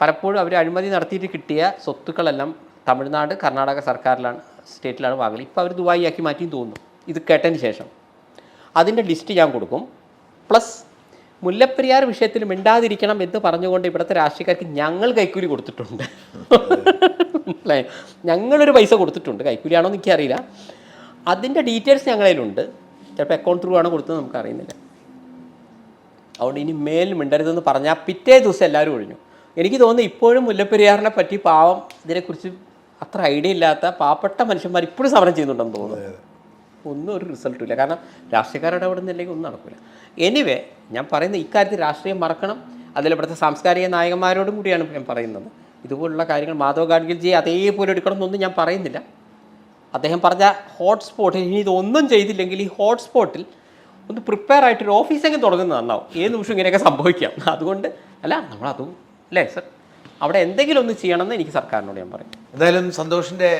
പലപ്പോഴും അവർ അഴിമതി നടത്തിയിട്ട് കിട്ടിയ സ്വത്തുക്കളെല്ലാം തമിഴ്നാട് കർണാടക സർക്കാരിലാണ് സ്റ്റേറ്റിലാണ് വാങ്ങൽ ഇപ്പോൾ അവർ ദുബായി ആക്കി മാറ്റിയും തോന്നുന്നു. ഇത് കേട്ടതിന് ശേഷം. അതിന്റെ ലിസ്റ്റ് ഞാൻ കൊടുക്കും. പ്ലസ് മുല്ലപ്പെരിയാർ വിഷയത്തിൽ മിണ്ടാതിരിക്കണം എന്ന് പറഞ്ഞുകൊണ്ട് ഇവിടുത്തെ രാഷ്ട്രീയക്കാർക്ക് ഞങ്ങൾ കൈക്കൂലി കൊടുത്തിട്ടുണ്ട്. അല്ലേ? ഞങ്ങളൊരു പൈസ കൊടുത്തിട്ടുണ്ട്. കൈക്കൂലിയാണോ എന്ന് എനിക്കറിയില്ല. അതിന്റെ ഡീറ്റെയിൽസ് ഞങ്ങളതിലുണ്ട് ചിലപ്പോൾ അക്കൗണ്ട് ത്രൂ ആണോ കൊടുത്തത് നമുക്ക് അറിയുന്നില്ല. അതുകൊണ്ട് ഇനി മേൽ മിണ്ടരുതെന്ന് പറഞ്ഞാൽ പിറ്റേ ദിവസം എല്ലാവരും ഒഴിഞ്ഞു. എനിക്ക് തോന്നുന്നു ഇപ്പോഴും മുല്ലപ്പെരിയാറിനെ പറ്റി പാവം ഇതിനെക്കുറിച്ച് അത്ര ഐഡിയ ഇല്ലാത്ത പാവപ്പെട്ട മനുഷ്യന്മാർ ഇപ്പോഴും സമരം ചെയ്യുന്നുണ്ടെന്ന് തോന്നുന്നു. ഒന്നും ഒരു റിസൾട്ടും ഇല്ല. കാരണം രാഷ്ട്രീയക്കാരുടെ അവിടെ നിന്നില്ലെങ്കിൽ ഒന്നും നടക്കില്ല എനിവേ ഞാൻ പറയുന്ന ഇക്കാര്യത്തിൽ രാഷ്ട്രീയം മറക്കണം. അതിൽ ഇവിടുത്തെ സാംസ്കാരിക നായകന്മാരോടും കൂടിയാണ് ഞാൻ പറയുന്നത്. ഇതുപോലുള്ള കാര്യങ്ങൾ മാധവ് ഗാഡ്ഗിൽജിയെ അതേപോലെ എടുക്കണം എന്നൊന്നും ഞാൻ പറയുന്നില്ല. അദ്ദേഹം പറഞ്ഞ ഹോട്ട്സ്പോട്ടിൽ ഇനി ഇതൊന്നും ചെയ്തില്ലെങ്കിൽ ഈ ഹോട്ട്സ്പോട്ടിൽ ഒന്ന് പ്രിപ്പയർ ആയിട്ട് ഒരു ഓഫീസെങ്കിലും തുടങ്ങുന്നത് നന്നാവും. ഏത് നിമിഷം ഇങ്ങനെയൊക്കെ സംഭവിക്കാം? അതുകൊണ്ട് അല്ല നമ്മളതും അല്ലേ സർ അവിടെ എന്തെങ്കിലും ഒന്ന് ചെയ്യണമെന്ന് എനിക്ക് സർക്കാരിനോട് ഞാൻ പറയും. എന്തായാലും സന്തോഷിന്റെ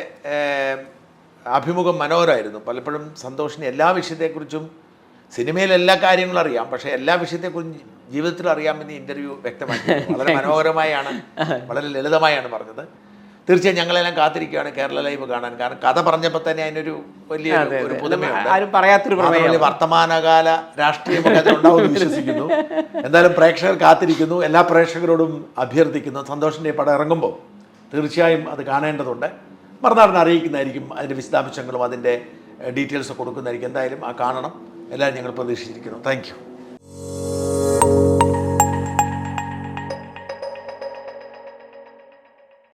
അഭിമുഖം മനോഹരമായിരുന്നു. പലപ്പോഴും സന്തോഷിന് എല്ലാ വിഷയത്തെക്കുറിച്ചും സിനിമയിൽ എല്ലാ കാര്യങ്ങളും അറിയാം. പക്ഷേ എല്ലാ വിഷയത്തെക്കുറിച്ചും ജീവിതത്തിൽ അറിയാമെന്ന് ഇന്റർവ്യൂ വ്യക്തമാക്കി വളരെ മനോഹരമായാണ് വളരെ ലളിതമായാണ് പറഞ്ഞത്. തീർച്ചയായും ഞങ്ങളെല്ലാം കാത്തിരിക്കുകയാണ് കേരള ലൈവ് കാണാൻ. കാരണം കഥ പറഞ്ഞപ്പോൾ തന്നെ അതിനൊരു വലിയ ഒരു പുതുമയുണ്ട്. വർത്തമാനകാല രാഷ്ട്രീയമൊക്കെ അതിലുണ്ടാവുമെന്ന് വിശ്വസിക്കുന്നു. എന്തായാലും പ്രേക്ഷകർ കാത്തിരിക്കുന്നു. എല്ലാ പ്രേക്ഷകരോടും അഭ്യർത്ഥിക്കുന്നു. സന്തോഷിന്റെ പടം ഇറങ്ങുമ്പോൾ തീർച്ചയായും അത് കാണേണ്ടതുണ്ട്. മറുനാടിനെ അറിയിക്കുന്നതായിരിക്കും അതിന്റെ വിശദാംശങ്ങളും അതിന്റെ ഡീറ്റെയിൽസ് കൊടുക്കുന്നതായിരിക്കും. എന്തായാലും ആ കാണണം. എല്ലാവരും ഞങ്ങൾ പ്രതീക്ഷിച്ചിരിക്കുന്നു. താങ്ക്